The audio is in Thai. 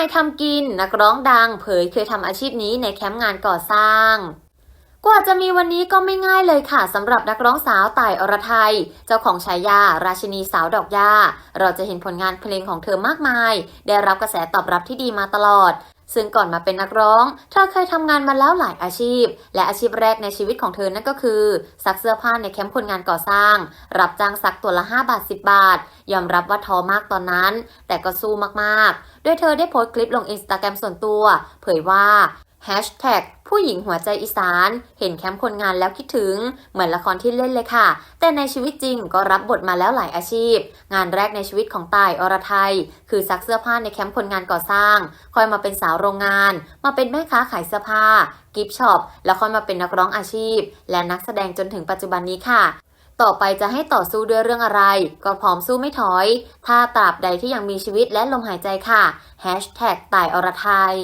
ายทำกิน นักร้องดัง เผยเคยทำอาชีพนี้ในแคมป์งานก่อสร้าง กว่าจะมีวันนี้ก็ไม่ง่ายเลยค่ะสำหรับนักร้องสาวต่ายอรไทย เจ้าของฉายา ราชินีสาวดอกยาเราจะเห็นผลงานเพลงของเธอมากมาย ได้รับกระแสตอบรับที่ดีมาตลอด ซึ่งก่อนมาเป็นนักร้อง เธอเคยทำงานมาแล้วหลายอาชีพ และอาชีพแรกในชีวิตของเธอนั่นก็คือ ซักเสื้อผ้าในแคมป์คนงานก่อสร้าง รับจ้างซักตัวละ 5 บาท 10 บาท ยอมรับว่าท้อมากตอนนั้น แต่ก็สู้มากๆ โดยเธอได้โพสต์คลิปลงอินสตาแกรมส่วนตัว เผยว่า ผู้หญิงหัวใจอีสาน เห็นแคมป์คนงานแล้วคิดถึง เหมือนละครที่เล่นเลยค่ะ แต่ในชีวิตจริงก็รับบทมาแล้วหลายอาชีพ งานแรกในชีวิตของตายอรไทย คือซักเสื้อผ้าในแคมป์คนงานก่อสร้างค่อยมาเป็นสาวโรงงาน มาเป็นแม่ค้าขายเสื้อผ้า กิฟช็อปแล้วค่อยมาเป็นนักร้องอาชีพ และนักแสดงจนถึงปัจจุบันนี้ค่ะต่อไปจะให้ต่อสู้ด้วยเรื่องอะไร ก็พร้อมสู้ไม่ถอย ถ้าตราบใดที่ยังมีชีวิตและลมหายใจค่ะ Hashtag ตายอรไทย